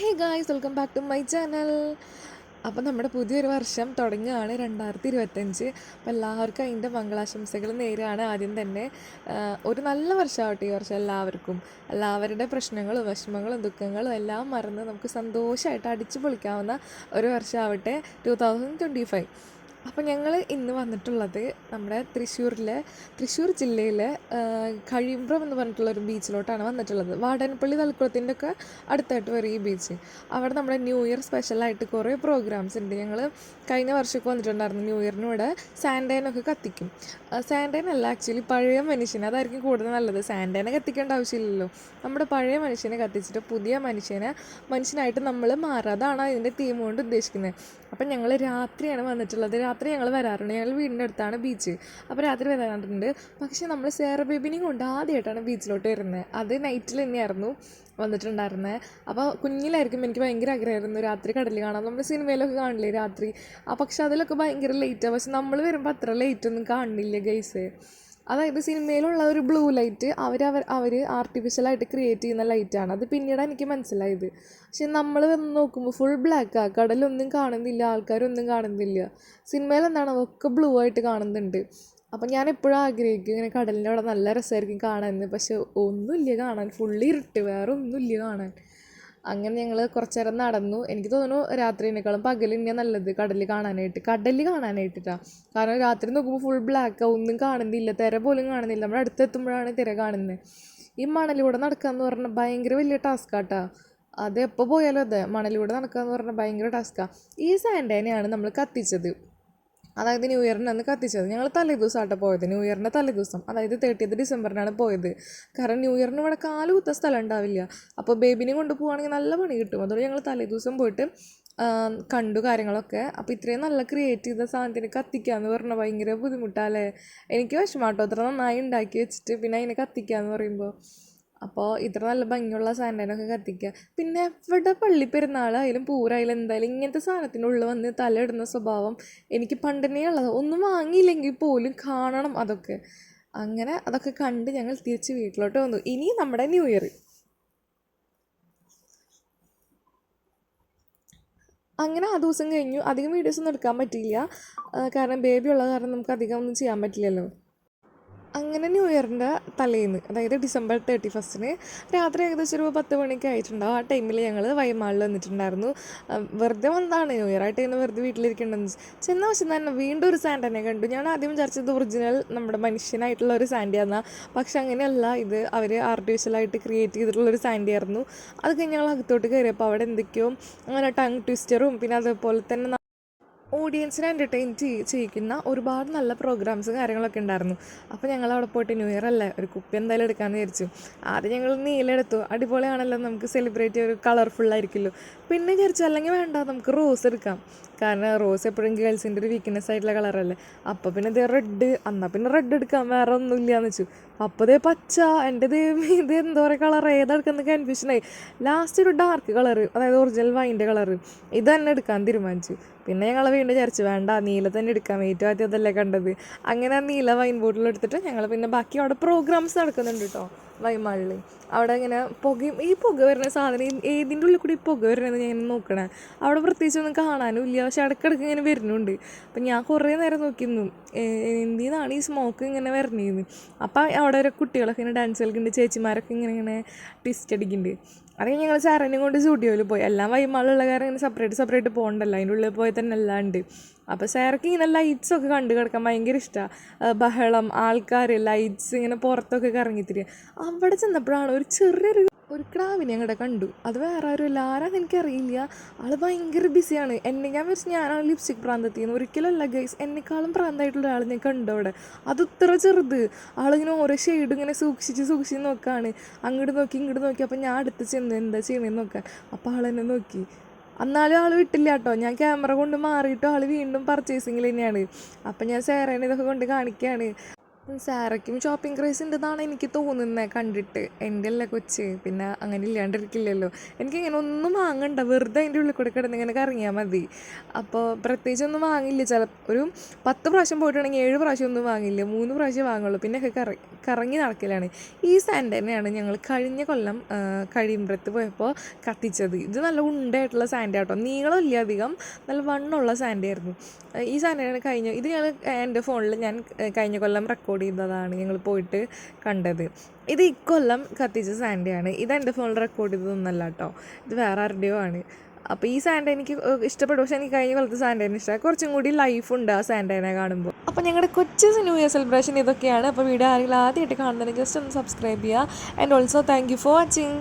Hey guys welcome back to my channel അപ്പോൾ നമ്മുടെ പുതിയൊരു വർഷം തുടങ്ങുകയാണ് രണ്ടായിരത്തി ഇരുപത്തഞ്ച് അപ്പോൾ എല്ലാവർക്കും അതിന്റെ മംഗളാശംസകൾ നേരുകയാണ് ആദ്യം തന്നെ. ഒരു നല്ല വർഷമാവട്ടെ ഈ വർഷം എല്ലാവർക്കും. എല്ലാവരുടെ പ്രശ്നങ്ങളും വിഷമങ്ങളും ദുഃഖങ്ങളും എല്ലാം മറന്ന് നമുക്ക് സന്തോഷമായിട്ട് അടിച്ചു പൊളിക്കാവുന്ന ഒരു വർഷമാവട്ടെ. ടു തൗസൻഡ് ട്വന്റി ഫൈവ് അപ്പോൾ ഞങ്ങൾ ഇന്ന് വന്നിട്ടുള്ളത് നമ്മുടെ തൃശ്ശൂരിലെ തൃശ്ശൂർ ജില്ലയിലെ കഴിമ്പ്രം എന്ന് പറഞ്ഞിട്ടുള്ള ഒരു ബീച്ചിലോട്ടാണ് വന്നിട്ടുള്ളത്. വാടാനപ്പള്ളി തലക്കുളത്തിന്റെ ഒക്കെ അടുത്തായിട്ട് വരും ഈ ബീച്ച്. അവിടെ നമ്മുടെ ന്യൂ ഇയർ സ്പെഷ്യലായിട്ട് കുറേ പ്രോഗ്രാംസ് ഉണ്ട്. ഞങ്ങൾ കഴിഞ്ഞ വർഷമൊക്കെ വന്നിട്ടുണ്ടായിരുന്നു ന്യൂ ഇയറിന് ഇവിടെ. സാൻഡൈനൊക്കെ കത്തിക്കും. സാൻഡൈനല്ല ആക്ച്വലി പഴയ മനുഷ്യനെ. അതായിരിക്കും കൂടുതൽ നല്ലത്. സാൻഡൈനെ കത്തിക്കേണ്ട ആവശ്യമില്ലല്ലോ. നമ്മുടെ പഴയ മനുഷ്യനെ കത്തിച്ചിട്ട് പുതിയ മനുഷ്യനെ മനുഷ്യനായിട്ട് നമ്മൾ മാറുക അതാണ് അതിന്റെ തീം കൊണ്ട് ഉദ്ദേശിക്കുന്നത്. അപ്പം ഞങ്ങൾ രാത്രിയാണ് വന്നിട്ടുള്ളത്. ഞങ്ങൾ വരാറുണ്ട്. ഞങ്ങൾ വീടിന്റെ അടുത്താണ് ബീച്ച്. അപ്പോൾ രാത്രി വരാറുണ്ട്. പക്ഷേ നമ്മൾ സേറ ബേബിനെയും കൊണ്ട് ആദ്യമായിട്ടാണ് ബീച്ചിലോട്ട് വരുന്നത്. അത് നൈറ്റിൽ തന്നെയായിരുന്നു വന്നിട്ടുണ്ടായിരുന്നത്. അപ്പോൾ കുഞ്ഞിലായിരിക്കും എനിക്ക് ഭയങ്കര ആഗ്രഹമായിരുന്നു രാത്രി കടൽ കാണാൻ. നമ്മൾ സിനിമയിലൊക്കെ കാണില്ലേ രാത്രി? ആ പക്ഷെ അതിലൊക്കെ ഭയങ്കര ലേറ്റാണ് പക്ഷെ നമ്മൾ വരുമ്പോൾ അത്ര ലേറ്റൊന്നും കാണില്ല ഗൈസ് അതായത് സിനിമയിലുള്ള ഒരു ബ്ലൂ ലൈറ്റ് അവർ അവർ അവർ ആർട്ടിഫിഷ്യലായിട്ട് ക്രിയേറ്റ് ചെയ്യുന്ന ലൈറ്റാണ് അത് പിന്നീട് എനിക്ക് മനസ്സിലായത്. പക്ഷെ നമ്മൾ വന്ന് നോക്കുമ്പോൾ ഫുൾ ബ്ലാക്കാണ് കടലൊന്നും കാണുന്നില്ല. ആൾക്കാരൊന്നും കാണുന്നില്ല. സിനിമയിൽ എന്താണ്? ഒക്കെ ബ്ലൂ ആയിട്ട് കാണുന്നുണ്ട്. അപ്പം ഞാൻ എപ്പോഴും ആഗ്രഹിക്കും ഇങ്ങനെ കടലിന്റെ അവിടെ നല്ല രസമായിരിക്കും കാണാൻ. പക്ഷെ ഒന്നുമില്ല കാണാൻ. ഫുള്ളി ഇരുട്ട്. വേറെ ഒന്നുമില്ല കാണാൻ. അങ്ങനെ ഞങ്ങൾ കുറച്ച് നേരം നടന്നു. എനിക്ക് തോന്നുന്നു രാത്രിനേക്കാളും പകൽ തന്നെയാണ് നല്ലത് കടൽ കാണാനായിട്ട്. കടൽ കാണാനായിട്ടിട്ടാണ് കാരണം രാത്രി നോക്കുമ്പോൾ ഫുൾ ബ്ലാക്ക് ഒന്നും കാണുന്നില്ല. തിര പോലും കാണുന്നില്ല. നമ്മുടെ അടുത്തെത്തുമ്പോഴാണ് തിര കാണുന്നത് ഈ മണലിലൂടെ നടക്കാന്ന് പറഞ്ഞാൽ ഭയങ്കര വലിയ ടാസ്കാട്ടാ അത് എപ്പോൾ പോയാലും അതെ മണലിലൂടെ നടക്കുക നടക്കാന്ന് പറഞ്ഞാൽ ഭയങ്കര ടാസ്ക്കാണ് ഈ സാൻഡേനെയാണ് നമ്മൾ കത്തിച്ചത്. അതായത് ന്യൂ ഇയറിന് അന്ന് കത്തിച്ചത്. ഞങ്ങൾ തലേ ദിവസമാട്ടോ പോയത് ന്യൂ ഇയറിന്റെ തലേ ദിവസം. അതായത് തേർട്ടിയത്ത് ഡിസംബറിനാണ് പോയത്. കാരണം ന്യൂ ഇയറിന് ഇവിടെ കാൽ കുത്ത സ്ഥലം ഉണ്ടാവില്ല. അപ്പോൾ ബേബിനെ കൊണ്ട് പോവുകയാണെങ്കിൽ നല്ല പണി കിട്ടും. അതുകൊണ്ട് ഞങ്ങൾ തലേ ദിവസം പോയിട്ട് കണ്ടു കാര്യങ്ങളൊക്കെ. അപ്പോൾ ഇത്രയും നല്ല ക്രിയേറ്റ് ചെയ്ത സാധനത്തിന് കത്തിക്കാന്ന് പറഞ്ഞാൽ ഭയങ്കര ബുദ്ധിമുട്ടാല്ലേ എനിക്ക് വിഷമാട്ടോ. അത്ര നന്നായി ഉണ്ടാക്കി വെച്ചിട്ട് പിന്നെ അതിനെ കത്തിക്കാന്ന് പറയുമ്പോൾ അപ്പോൾ ഇത്ര നല്ല ഭംഗിയുള്ള സാൻഡേനൊക്കെ കത്തിക്കുക. പിന്നെ എവിടെ പള്ളി പെരുന്നാളായാലും പൂരായാലും എന്തായാലും ഇങ്ങനത്തെ സാധനത്തിനുള്ളിൽ വന്ന് തലയിടുന്ന സ്വഭാവം എനിക്ക് പണ്ടനേ ഉള്ളത്. ഒന്നും വാങ്ങിയില്ലെങ്കിൽ പോലും കാണണം അതൊക്കെ. അങ്ങനെ അതൊക്കെ കണ്ട് ഞങ്ങൾ തിരിച്ച് വീട്ടിലോട്ട് വന്നു. ഇനി നമ്മുടെ ന്യൂ ഇയർ. അങ്ങനെ ആ ദിവസം കഴിഞ്ഞു. അധികം വീഡിയോസ് ഒന്നും എടുക്കാൻ പറ്റിയില്ല. കാരണം ബേബി ഉള്ള കാരണം നമുക്ക് അധികം ഒന്നും ചെയ്യാൻ പറ്റില്ലല്ലോ. അങ്ങനെ ന്യൂ ഇയറിന്റെ തലേന്ന് അതായത് ഡിസംബർ തേർട്ടി ഫസ്റ്റിന് രാത്രി ഏകദേശം ഒരു പത്ത് മണിക്ക് ആയിട്ടുണ്ടാവും ആ ടൈമിൽ ഞങ്ങൾ വൈമാളിൽ വന്നിട്ടുണ്ടായിരുന്നു. വെറുതെ വന്നതാണ്. ന്യൂ ഇയർ ആയിട്ട് ഇങ്ങനെ വെറുതെ വീട്ടിലിരിക്കേണ്ടെന്ന് ചെന്ന വശം തന്നെ വീണ്ടും ഒരു സാൻഡനെ കണ്ടു. ഞാൻ ആദ്യം വിചാരിച്ചത് ഒറിജിനൽ നമ്മുടെ മനുഷ്യനായിട്ടുള്ള ഒരു സാൻഡിയാന്നാ പക്ഷെ അങ്ങനെയല്ല. ഇത് അവർ ആർട്ടിഫിഷ്യലായിട്ട് ക്രിയേറ്റ് ചെയ്തിട്ടുള്ള ഒരു സാൻഡിയായിരുന്നു അത് കഴിഞ്ഞ് ഞങ്ങൾ അകത്തോട്ട് കയറിയപ്പോൾ അവിടെ എന്തൊക്കെയോ അങ്ങനെ ടങ് ട്വിസ്റ്ററും പിന്നെ അതേപോലെ തന്നെ ഓഡിയൻസിനെ എന്റർടൈൻ ചെയ്യിക്കുന്ന ഒരുപാട് നല്ല പ്രോഗ്രാംസ് കാര്യങ്ങളൊക്കെ ഉണ്ടായിരുന്നു. അപ്പോൾ ഞങ്ങൾ അവിടെ പോയിട്ട് ന്യൂ ഇയർ അല്ലേ ഒരു കുപ്പി എന്തായാലും എടുക്കാമെന്ന് വിചാരിച്ചു. ആദ്യം ഞങ്ങൾ നീലെടുത്തു അടിപൊളിയാണല്ലോ നമുക്ക് സെലിബ്രേറ്റ് ഒരു കളർഫുള്ളായിരിക്കുമല്ലോ പിന്നെ വിചാരിച്ചു അല്ലെങ്കിൽ വേണ്ട നമുക്ക് റോസ് എടുക്കാം. കാരണം റോസ് എപ്പോഴും ഗേൾസിന്റെ ഒരു വീക്ക്നെസ് ആയിട്ടുള്ള കളറല്ലേ അപ്പോൾ പിന്നെ ഇത് റെഡ് എന്നാൽ പിന്നെ റെഡ് എടുക്കാം വേറെ ഒന്നുമില്ലാന്ന് വെച്ചു. അപ്പോൾ ഇതേ പച്ച എന്റെ ദൈവമേ ഇത് എന്താ പറയുക കളർ ഏതെടുക്കുന്ന കൺഫ്യൂഷനായി ലാസ്റ്റ് ഒരു ഡാർക്ക് കളർ അതായത് ഒറിജിനൽ വൈന്റെ കളർ ഇത് തന്നെ എടുക്കാൻ തീരുമാനിച്ചു. പിന്നെ ഞങ്ങൾ വീണ്ടും വിചാരിച്ചു വേണ്ട നീല തന്നെ എടുക്കാം ഏറ്റവും ആദ്യം അതല്ലേ കണ്ടത്. അങ്ങനെ ആ നീല വൈൻ ബോട്ടിൽ എടുത്തിട്ട് ഞങ്ങൾ പിന്നെ ബാക്കി അവിടെ പ്രോഗ്രാംസ് നടക്കുന്നുണ്ട് കേട്ടോ വൈമാളിൽ അവിടെ ഇങ്ങനെ പുക ഈ പുക വരുന്ന സാധനം ഏതിന്റെ ഉള്ളിൽ കൂടി ഈ പുക വരണമെന്ന് ഞാൻ നോക്കണേ. അവിടെ പ്രത്യേകിച്ച് ഒന്നും കാണാനും ഇല്ല. പക്ഷെ ഇടയ്ക്കിടയ്ക്ക് ഇങ്ങനെ വരുന്നുണ്ട്. അപ്പം ഞാൻ കുറേ നേരം നോക്കിയിരുന്നു. എന്തിനാണ് ഈ സ്മോക്ക് ഇങ്ങനെ വരണേന്ന്? അപ്പം അവിടെ ഒരു കുട്ടികളൊക്കെ ഇങ്ങനെ ഡാൻസ് കളിക്കുന്നുണ്ട്. ചേച്ചിമാരൊക്കെ ഇങ്ങനെ ഇങ്ങനെ ട്വിസ്റ്റ് അടിക്കുന്നുണ്ട്. അത് ഞങ്ങൾ സാറിനെയും കൊണ്ട് സ്റ്റുഡിയോയിൽ പോയി. എല്ലാം വൈമാളുള്ള കാരണം ഇങ്ങനെ സെപ്പറേറ്റ് സെപ്പറേറ്റ് പോകണ്ടല്ലോ. അതിന്റെ ഉള്ളിൽ പോയി തന്നെ എല്ലാം ഉണ്ട്. അപ്പോൾ സാർക്ക് ഇങ്ങനെ ലൈറ്റ്സ് ഒക്കെ കണ്ടു കിടക്കാൻ ഭയങ്കര ഇഷ്ടമാണ് ബഹളം ആൾക്കാർ ലൈറ്റ്സ് ഇങ്ങനെ പുറത്തൊക്കെ കറങ്ങിത്തിരിക അവിടെ ചെന്നപ്പോഴാണ് ഒരു ചെറിയൊരു ഒരു ക്രാവിനെ അങ്ങോട്ട് കണ്ടു. അത് വേറെ ആരും ഇല്ല. ആരാന്ന് എനിക്കറിയില്ല. ആൾ ഭയങ്കര ബിസിയാണ് എന്നെ ഞാൻ വെച്ച് ഞാനാണ് ലിപ്സ്റ്റിക് പ്രാന്തത്തിൽ നിന്ന്. ഒരിക്കലല്ല ഗൈസ് എന്നെക്കാളും പ്രാന്തമായിട്ടുള്ള ആൾ ഞാൻ കണ്ടു അവിടെ. അത് ഇത്ര ചെറുത്. ആളിങ്ങനെ ഓരോ ഷെയ്ഡ് ഇങ്ങനെ സൂക്ഷിച്ച് സൂക്ഷിച്ച് നോക്കാണ്. അങ്ങോട്ട് നോക്കി ഇങ്ങോട്ട് നോക്കി. അപ്പോൾ ഞാൻ അടുത്ത് ചെന്ന് എന്താ ചെയ്യണമെന്ന് നോക്കാൻ അപ്പോൾ ആളെന്നെ നോക്കി. എന്നാലും ആൾ വിട്ടില്ല കേട്ടോ ഞാൻ ക്യാമറ കൊണ്ട് മാറിയിട്ടും ആൾ വീണ്ടും പർച്ചേസിങ്ങിൽ തന്നെയാണ്. അപ്പം ഞാൻ സേറേനെ ഇതൊക്കെ കൊണ്ട് കാണിക്കുകയാണ് സാറയ്ക്കും ഷോപ്പിംഗ് ക്രേസ് ഉണ്ടെന്നാണ് എനിക്ക് തോന്നുന്നത് കണ്ടിട്ട്. എന്റെ അല്ല കൊച്ച്. പിന്നെ അങ്ങനെ ഇല്ലാണ്ടിരിക്കില്ലല്ലോ. എനിക്കിങ്ങനെ ഒന്നും വാങ്ങണ്ട. വെറുതെ അതിന്റെ ഉള്ളിൽ കൂടെ കിടന്ന് ഇങ്ങനെ കറങ്ങിയാൽ മതി. അപ്പോൾ പ്രത്യേകിച്ച് ഒന്നും വാങ്ങില്ല. ചില ഒരു പത്ത് പ്രാവശ്യം പോയിട്ടുണ്ടെങ്കിൽ ഏഴ് പ്രാവശ്യം ഒന്നും വാങ്ങില്ല. മൂന്ന് പ്രാവശ്യം വാങ്ങുള്ളൂ. പിന്നെയൊക്കെ കറ കറങ്ങി നടക്കലാണ്. ഈ സാൻഡ് തന്നെയാണ് ഞങ്ങൾ കഴിഞ്ഞ കൊല്ലം ആ, പോയപ്പോൾ കത്തിച്ചത്. ഇത് നല്ല ഉണ്ടായിട്ടുള്ള സാൻഡ് ആട്ടോ. നീളമില്ല അധികം. നല്ല വണ്ണുള്ള സാൻഡ് ആയിരുന്നു. ഈ സാൻഡാണ് കഴിഞ്ഞ ഇത് ഞങ്ങൾ എന്റെ ഫോണിൽ ഞാൻ കഴിഞ്ഞ കൊല്ലം റെക്കോർഡ് ചെയ്തതാണ് ഞങ്ങൾ പോയിട്ട് കണ്ടത്. ഇത് ഇക്കൊല്ലം കത്തിച്ച സാൻഡയാണ്. എന്റെ ഫോണിൽ റെക്കോർഡ് ചെയ്തതൊന്നല്ല കേട്ടോ ഇത് വേറെ ആരുടെയോ ആണ്. അപ്പോൾ ഈ സാൻഡ എനിക്ക് ഇഷ്ടപ്പെട്ടു. പക്ഷേ എനിക്ക് കഴിഞ്ഞ കൊല്ലത്തെ സാൻഡേനെ ഇഷ്ടമായി കുറച്ചും കൂടി ലൈഫ് ഉണ്ട് ആ സാൻഡേനെ കാണുമ്പോൾ അപ്പോൾ ഞങ്ങളുടെ കൊച്ചു ന്യൂ ഇയർ സെലിബ്രേഷൻ ഇതൊക്കെയാണ്. അപ്പോൾ വീഡിയോ ആരെങ്കിലും ആദ്യമായിട്ട് കാണുന്നുണ്ടെങ്കിൽ ജസ്റ്റ് ഒന്ന് സബ്സ്ക്രൈബ് ചെയ്യുക. And also thank you for watching